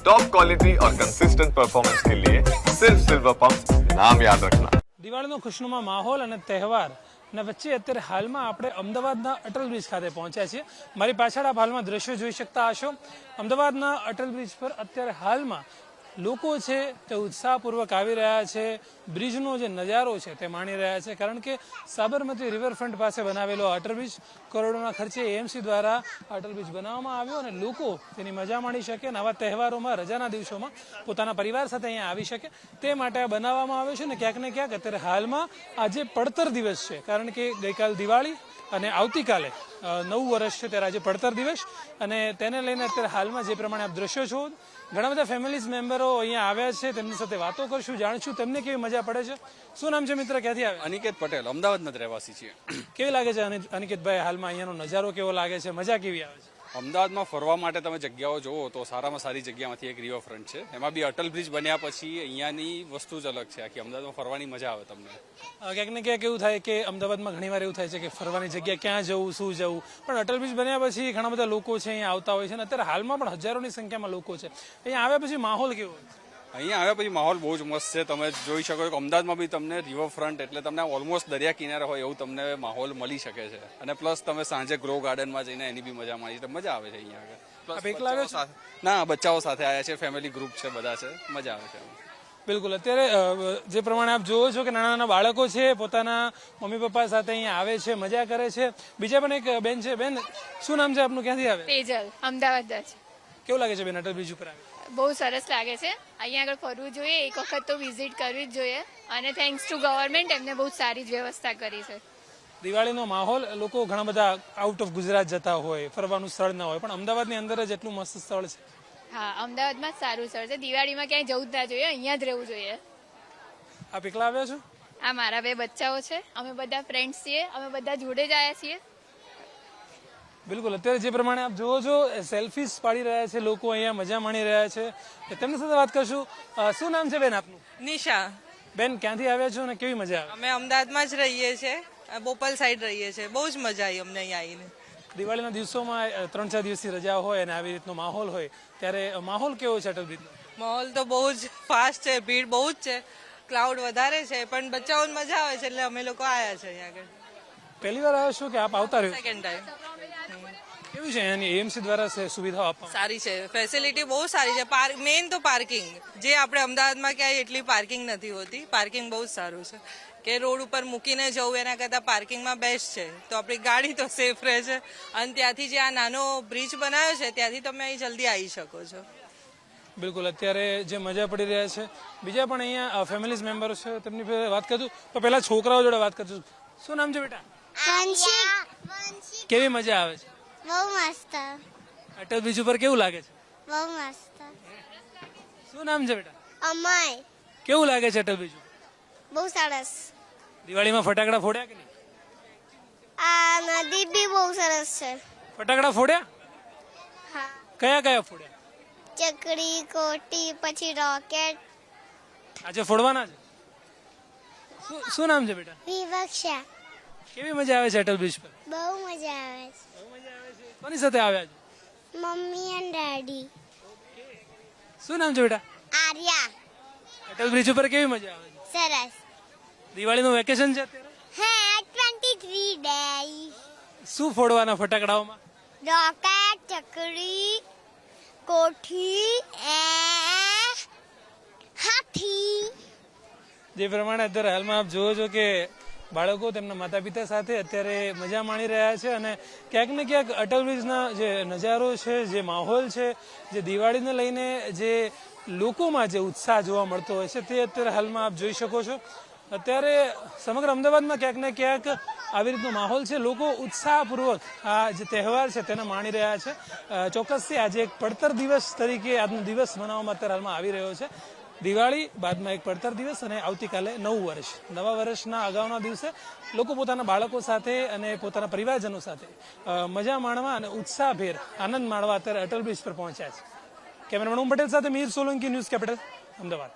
Top quality और consistent performance के लिए सिर्फ सिल्वर पंप नाम याद रखना દિવાળીનો ખુશનુમા માહોલ અને તહેવાર અને વચ્ચે અત્યારે હાલમાં આપણે અમદાવાદના અટલ બ્રિજ ખાતે પહોંચ્યા છીએ મારી પાછળ આપ હાલમાં દ્રશ્યો જોઈ શકતા હશો અમદાવાદના અટલ બ્રિજ પર અત્યારે હાલમાં લોકો છે તે ઉત્સાહપૂર્વક આવી રહ્યા છે. બ્રિજનો જે નજારો છે તે માણી રહ્યા છે. કારણ કે સાબરમતી રિવરફ્રન્ટ પાસે બનાવેલો અટલ બ્રિજ કરોડોના ખર્ચે એએમસી દ્વારા અટલ બ્રિજ બનાવવામાં આવ્યો અને લોકો તેની મજા માણી શકે અને આવા તહેવારોમાં, રજાના દિવસોમાં પોતાના પરિવાર સાથે અહીંયા આવી શકે તે માટે આ બનાવવામાં આવ્યો છે ને ક્યાંક ને ક્યાંક અત્યારે હાલમાં આજે પડતર દિવસ છે. કારણ કે ગઈકાલ દિવાળી અને આવતીકાલે નવું વર્ષ છે ત્યારે આજે પડતર દિવસ અને તેને લઈને અત્યારે હાલમાં જે પ્રમાણે આપ દ્રશ્યો છો ઘણા બધા ફેમિલીઝ મેમ્બરો અહીંયા આવ્યા છે તેમની સાથે વાતો કરશું જાણશું તેમને કેવી મજા પડે છે. શું નામ છે મિત્ર? ક્યાંથી આવે અનિકેત પટેલ અમદાવાદના રહેવાસી છીએ. કેવી લાગે છે અનિ- અનિકેતભાઈ હાલમાં અહીંયાનો નજારો કેવો લાગે છે? મજા કેવી આવે છે? અમદાવાદમાં ફરવા માટે તમે જગ્યાઓ જુઓ તો સારામાં સારી જગ્યામાંથી એક રિવરફ્રન્ટ છે. એમાં બી અટલ બ્રિજ બન્યા પછી અહીંયાની વસ્તુ જ અલગ છે. આખી અમદાવાદમાં ફરવાની મજા આવે તમને. ક્યાંક ને ક્યાંક એવું થાય કે અમદાવાદમાં ઘણીવાર એવું થાય છે કે ફરવાની જગ્યા ક્યાં જવું, શું જવું. પણ અટલ બ્રિજ બન્યા પછી ઘણા બધા લોકો છે, અહીંયા આવતા હોય છે અને અત્યારે હાલમાં પણ હજારોની સંખ્યામાં લોકો છે. અહીંયા આવ્યા પછી માહોલ કેવો? અહીંયા આવ્યા પછી માહોલ બહુ જ મસ્ત છે. તમે જોઈ શકો છો અમદાવાદમાં બી તમને રિવરફ્રન્ટ એટલે તમને ઓલમોસ્ટ દરિયા કિનારે હોય એવું તમને માહોલ મળી શકે છે. અને પ્લસ તમે સાંજે ગ્રો ગાર્ડનમાં જઈને એની બી મજા માણી તો મજા આવે છે અહીંયા આગળ. એકલા આવ્યા સાથે- ના બચ્ચાઓ સાથે આવ્યા છે ફેમિલી ગ્રુપ છે બધા છે. મજા આવે છે બિલકુલ. અત્યારે જે પ્રમાણે આપ જોવો છો કે નાના નાના બાળકો છે પોતાના મમ્મી પપ્પા સાથે અહીંયા આવે છે મજા કરે છે. બીજા પણ એક બેન છે. બેન શું નામ છે આપનું? ક્યાંથી આવે? તેજલ અમદાવાદ કેવું લાગે છે બેન અટલ બ્રિજ ઉપર આવે બહુ સરસ લાગે છે. અહીંયા આગળ ફરવું જોઈએ એક વખત તો વિઝિટ કરવી જ જોઈએ અને થેન્ક્સ ટુ ગવર્મેન્ટ એમને બહુ સારી જ વ્યવસ્થા કરી છે. દિવાળીનો માહોલ લોકો ઘણા બધા આઉટ ઓફ ગુજરાત જતા હોય ફરવાનું સ્થળ ના હોય પણ અમદાવાદની અંદર જ એટલું મસ્ત સ્થળ છે. હા અમદાવાદમાં જ સારું સ્થળ છે. દિવાળીમાં ક્યાંય જવું જ ના જોઈએ અહીંયા જ રહેવું જોઈએ. આપ એકલા આવ્યા છો? આ મારા બે બચ્ચાઓ છે. અમે બધા ફ્રેન્ડ્સ છીએ અમે બધા જોડે જ આવ્યા છીએ. બિલકુલ. અત્યારે જે પ્રમાણે આપ જુઓ છો સેલ્ફીસ પાડી રહ્યા છે લોકો અહીંયા મજા માણી રહ્યા છે. તેમની સાથે વાત કરશું. શું નામ છે બેન આપનું? નિશા. બેન ક્યાંથી આવ્યા છો અને કેવી મજા આવે? અમે અમદાવાદમાં જ રહીએ છીએ. બોપલ સાઈડ રહીએ છીએ. બહુ જ મજા આવી અમને અહીંયા આવીને. દિવાળીના દિવસોમાં ત્રણ ચાર દિવસની રજા હોય અને આવી રીતનો માહોલ હોય ત્યારે માહોલ કેવો છે અટલ બ્રિજનો? માહોલ તો બહુ જ ફાસ્ટ છે ભીડ બહુ જ છે. ક્લાઉડ વધારે છે પણ બચ્ચાઓને મજા આવે છે એટલે અમે લોકો આવ્યા છે અહીંયા આગળ. પહેલી વાર આવ્યો છો કે આપ આવતા રહ્યો? સેકન્ડ ટાઈમ કેવું છે? એની એએમસી દ્વારા સુવિધાઓ સારી છે. ફેસિલિટી બહુ સારી છે. પાર્ક મેઇન તો પાર્કિંગ જે આપણે અમદાવાદમાં ક્યાંય એટલી પાર્કિંગ નથી હોતી. પાર્કિંગ બહુ જ સારું છે. કે રોડ ઉપર મૂકીને જવું એના કરતાં પાર્કિંગમાં બેસ્ટ છે. તો આપણી ગાડી તો સેફ રહે છે. અને ત્યાંથી જે આ નાનો બ્રિજ બનાવ્યો છે ત્યાંથી તમે અહીં જલ્દી આવી શકો છો. બિલકુલ. અત્યારે જે મજા પડી રહ્યા છે. બીજા પણ અહીંયા ફેમિલીઝ મેમ્બર છે તેમની વાત કરજો તો પહેલા છોકરાઓ જોડે વાત કરજો શું નામ છે બેટા? વંશિક. કેવી મજા આવે છે? બહુ મસ્ત. અટલ બ્રિજ ઉપર કેવું લાગે છે? બહુ મસ્ત. શું નામ છે બેટા? અમાય. કેવું લાગે છે અટલ બ્રિજ બહુ સરસ. દિવાળીમાં ફટાકડા ફોડ્યા કે નહીં? આ નદી બી બહુ સરસ છે. ફટાકડા ફોડ્યા? હા. કયા કયા ફોડ્યા? ચકડી કોટી પછી રોકેટ. આજે ફોડવાના છે? શું- નામ છે બેટા? વિવક્ષા. કેવી મજા આવે છે અટલ બ્રિજ પર? બહુ મજા આવે છે. કોની સાથે આવ્યા છે? Mummy and daddy. શું નામ છે બેટા? આર્યા. અટલ બ્રિજ ઉપર કેવી મજા આવે છે? સરસ. દિવાળીનું વેકેશન છે અત્યારે? હા 23 ડે શું ફોડવાના ફટાકડાઓમાં? રોકેટ ચકડી કોઠી એ હાથી. જે પ્રમાણે અત્યારે હાલમાં આપ જુઓ છો કે બાળકો તેમના માતા પિતા સાથે અત્યારે મજા માણી રહ્યા છે અને ક્યાંક ને ક્યાંક અટલ બ્રિજના જે નજારો છે, જે માહોલ છે, જે દિવાળીને લઈને જે લોકોમાં જે ઉત્સાહ જોવા મળતો હોય છે, તે અત્યારે હાલમાં આપ જોઈ શકો છો. અત્યારે સમગ્ર અમદાવાદમાં ક્યાંક ને ક્યાંક આવી રીતનો માહોલ છે. લોકો ઉત્સાહપૂર્વક આ જે તહેવાર છે તેને માણી રહ્યા છે. ચોક્કસથી આજે એક પડતર દિવસ તરીકે આજનો દિવસ મનાવવામાં અત્યારે હાલમાં આવી રહ્યો છે. દિવાળી બાદમાં એક પડતર દિવસ અને આવતીકાલે નવું વર્ષ. નવા વર્ષના અગાઉના દિવસે લોકો પોતાના બાળકો સાથે અને પોતાના પરિવારજનો સાથે મજા માણવા અને ઉત્સાહભેર આનંદ માણવા અત્યારે અટલ બ્રિજ પર પહોંચ્યા છે. કેમેરામેન ઓમ પટેલ સાથે મીર સોલંકી, ન્યૂઝ કેપિટલ, અમદાવાદ.